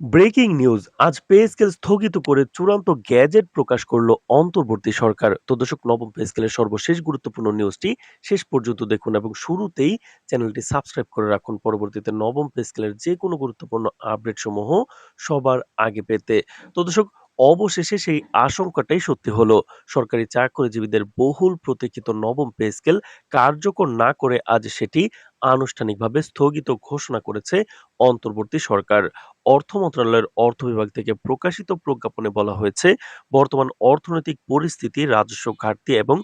Breaking news. আজ pay scale স্থগিত করে চূড়ান্ত গ্যাজেট প্রকাশ করল অন্তর্বর্তী সরকার। তো দর্শক, নবম পে স্কেলের সর্বশেষ গুরুত্বপূর্ণ নিউজটি শেষ পর্যন্ত দেখুন এবং শুরুতেই চ্যানেলটি সাবস্ক্রাইব করে রাখুন। পরবর্তীতে নবম পে স্কেলের যে কোনো গুরুত্বপূর্ণ আপডেট সমূহ সবার আগে পেতে। তো দর্শক, অবশেষে সেই আশঙ্কাটাই সত্যি হলো। সরকারি চাকরিজীবীদের বহুল প্রতীক্ষিত নবম পে স্কেল কার্যকর না করে আজ সেটি আনুষ্ঠানিকভাবে স্থগিত ঘোষণা করেছে অন্তর্বর্তী সরকার। অর্থ মন্ত্রণালয়ের অর্থ বিভাগ থেকে প্রকাশিত প্রজ্ঞাপনে বলা হয়েছে, বর্তমান অর্থনৈতিক পরিস্থিতি, রাজস্ব ঘাটতি এবং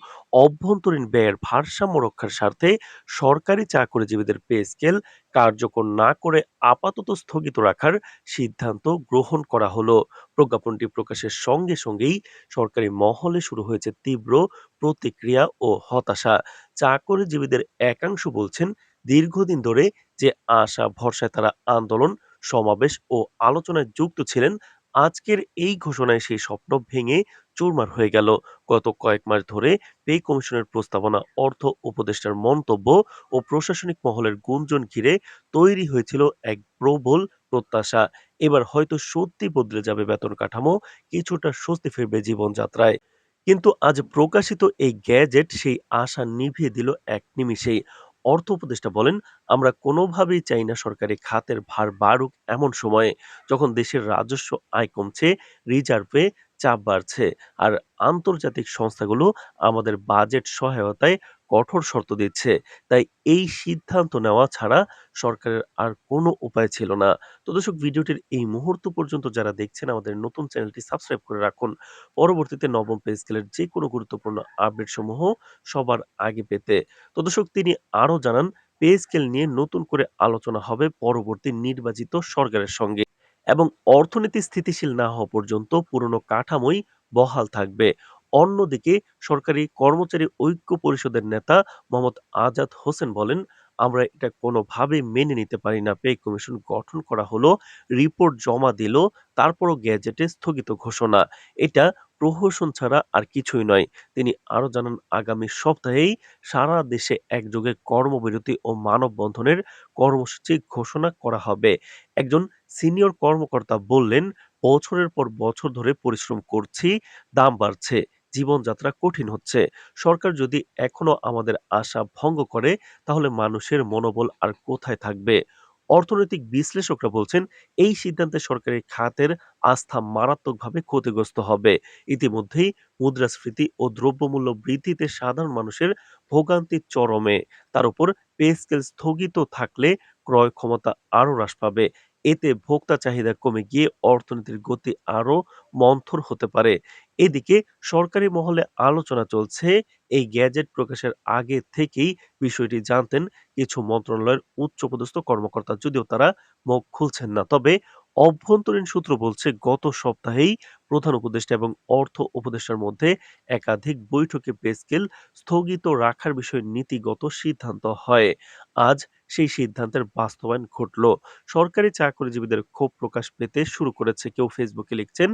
অভ্যন্তরীণ ব্যয়ের ভারসাম্য রক্ষার স্বার্থে সরকারি চাকরিজীবীদের পে স্কেল কার্যকর না করে আপাতত স্থগিত রাখার সিদ্ধান্ত গ্রহণ করা হলো। প্রজ্ঞাপনটি প্রকাশের সঙ্গে সঙ্গেই সরকারি মহলে শুরু হয়েছে তীব্র প্রতিক্রিয়া ও হতাশা। চাকরিজীবীদের একাংশ বলছেন দীর্ঘদিন ধরে যে আশা, ভরসায় তারা আন্দোলন, সমাবেশ ও আলোচনায় যুক্ত ছিলেন, আজকের এই ঘোষণায় সেই স্বপ্ন ভেঙে চুরমার হয়ে গেল। গত কয়েক মাস ধরে পে কমিশনের প্রস্তাবনা, অর্থ উপদেষ্টার মন্তব্য ও প্রশাসনিক মহলের গুঞ্জন ঘিরে তৈরি হয়েছিল এক প্রবল প্রত্যাশা। এবার হয়তো সত্যি বদলে যাবে বেতন কাঠামো, কিছুটা স্বস্তি ফিরবে জীবনযাত্রায়। কিন্তু আজ প্রকাশিত এই গ্যাজেট সেই আশা নিভিয়ে দিল এক নিমিষেই। অর্থ উপদেষ্টা বলেন, আমরা কোনোভাবেই চাই না সরকারি খাতের ভার বাড়ুক এমন সময়ে যখন দেশের রাজস্ব আয় কমছে, রিজার্ভে চাপ বাড়ছে। আর আন্তর্জাতিক সংস্থাগুলো আমাদের বাজেট সহায়তায় কঠোর শর্ত দিচ্ছে। তাই এই সিদ্ধান্ত নেওয়া ছাড়া সরকারের আর কোনো উপায় ছিল না। তো দর্শক, ভিডিওটির এই মুহূর্ত পর্যন্ত যারা দেখছেন, আমাদের নতুন চ্যানেলটি সাবস্ক্রাইব করে রাখুন। পরবর্তীতে নবম পে স্কেলের যে কোনো গুরুত্বপূর্ণ আপডেট সমূহ সবার আগে পেতে। তো দর্শক, তিনি আরও জানান, পে স্কেল নিয়ে নতুন করে আলোচনা হবে পরবর্তী নির্বাচিত সরকারের সঙ্গে। এবং অর্থনীতি স্থিতিশীল না হওয়া পর্যন্ত পুরনো কাঠামোই বহাল থাকবে। অন্যদিকে সরকারি কর্মচারী ঐক্য পরিষদের নেতা মোহাম্মদ আজাদ হোসেন বলেন, আমরা এটা কোনোভাবে মেনে নিতে পারি না। পে কমিশন গঠন করা হলো, রিপোর্ট জমা দিল, তারপরও গ্যাজেটে স্থগিত ঘোষণা। এটা প্রহসন ছাড়া আর কিছুই নয়। তিনি আরও জানান, আগামী সপ্তাহেই সারা দেশে একযোগে কর্মবিরতি ও মানববন্ধনের কর্মসূচি ঘোষণা করা হবে। একজন সিনিয়র কর্মকর্তা বললেন, বছরের পর বছর ধরে পরিশ্রম করছি, দাম বাড়ছে। জীবনযাত্রা কঠিন হচ্ছে। সরকার যদি এখনও আমাদের আশা ভঙ্গ করে, তাহলে মানুষের মনোবল আর কোথায় থাকবে? অর্থনৈতিক বিশ্লেষকরা বলছেন, এই সিদ্ধান্তে সরকারি খাতের আস্থা মারাত্মকভাবে ক্ষতিগ্রস্ত হবে। ইতিমধ্যেই মুদ্রাস্ফীতি ও দ্রব্যমূল্য বৃদ্ধিতে সাধারণ মানুষের ভোগান্তি চরমে। তার উপর পে স্কেল স্থগিত থাকলে ক্রয় ক্ষমতা আরও হ্রাস পাবে। এতে ভোক্তা চাহিদা কমে গিয়ে অর্থনীতির গতি আরও মন্থর হতে পারে। এদিকে সরকারি মহলে আলোচনা চলছে। এই গ্যাজেট প্রকাশের আগে থেকেই বিষয়টি জানতেন কিছু মন্ত্রণালয়ের উচ্চপদস্থ কর্মকর্তা, যদিও তারা মুখ খুলছেন না। তবে অভ্যন্তরীণ সূত্র বলছে, গত সপ্তাহেই প্রধান উপদেষ্টা এবং অর্থ উপদেষ্টার মধ্যে একাধিক বৈঠকে পে স্কেল স্থগিত রাখার বিষয়ে নীতিগত সিদ্ধান্ত হয়। আজ সেই সিদ্ধান্তের বাস্তবায়ন ঘটল। সরকারি চাকরিজীবীদের ক্ষোভ প্রকাশ পেতে শুরু করেছে কেউ। ফেসবুকে লিখছেন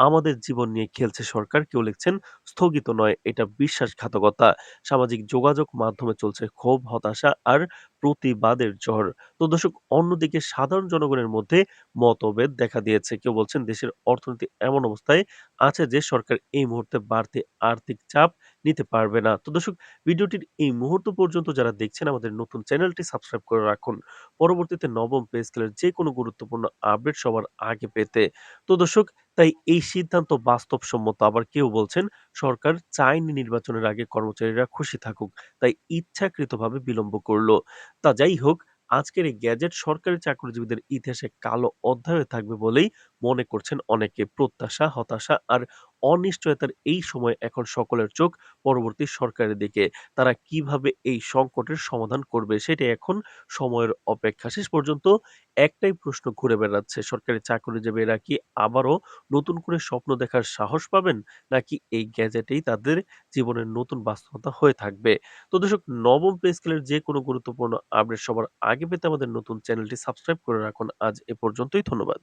আমাদের জীবন নিয়ে খেলছে সরকার। কেউ লিখছেন, স্থগিত নয়, এটা বিশ্বাসঘাতকতা। সামাজিক যোগাযোগ মাধ্যমে চলছে ক্ষোভ, হতাশা আর প্রতিবাদের ঝড়। তো দর্শক, অন্যদিকে সাধারণ জনগণের মধ্যে মতভেদ দেখা দিয়েছে। কেউ বলছেন, দেশের অর্থনীতি এমন অবস্থায় আছে যে সরকার এই মুহূর্তে বাড়তি আর্থিক চাপ নিতে পারবে না। তো দর্শক, ভিডিওটির এই মুহূর্ত পর্যন্ত যারা দেখছেন, আমাদের নতুন চ্যানেলটি সাবস্ক্রাইব করে রাখুন। পরবর্তীতে নবম পে স্কেলের যে কোনো গুরুত্বপূর্ণ আপডেট সবার আগে পেতে। তো দর্শক তাই এই সিদ্ধান্ত বাস্তবসম্মত। আবার কেউ বলছেন, সরকার চায়নি নির্বাচনের আগে কর্মচারীরা খুশি থাকুক, তাই ইচ্ছাকৃতভাবে বিলম্ব করল। তা যাই হোক, আজকের এই গ্যাজেট সরকারি চাকরিজীবীদের ইতিহাসে কালো অধ্যায় থাকবে বলেই মনে করছেন অনেকে। প্রত্যাশা, হতাশা আর অনিশ্চয়তার এই সময় এখন সকলের চোখ পরবর্তী সরকারের দিকে। তারা কীভাবে এই সংকটের সমাধান করবে সেটাই এখন সময়ের অপেক্ষা। শেষ পর্যন্ত একটাই প্রশ্ন ঘুরে বেড়াচ্ছে, সরকারি চাকরিজীবীরা কি আবারও নতুন করে স্বপ্ন দেখার সাহস পাবেন? নাকি এই গ্যাজেটেই তাদের জীবনের নতুন বাস্তবতা হয়ে থাকবে? তো দর্শক, নবম পে স্কেলের যে কোনো গুরুত্বপূর্ণ আপডেট সবার আগে পেতে আমাদের নতুন চ্যানেলটি সাবস্ক্রাইব করে রাখুন। আজ এ পর্যন্তই, ধন্যবাদ।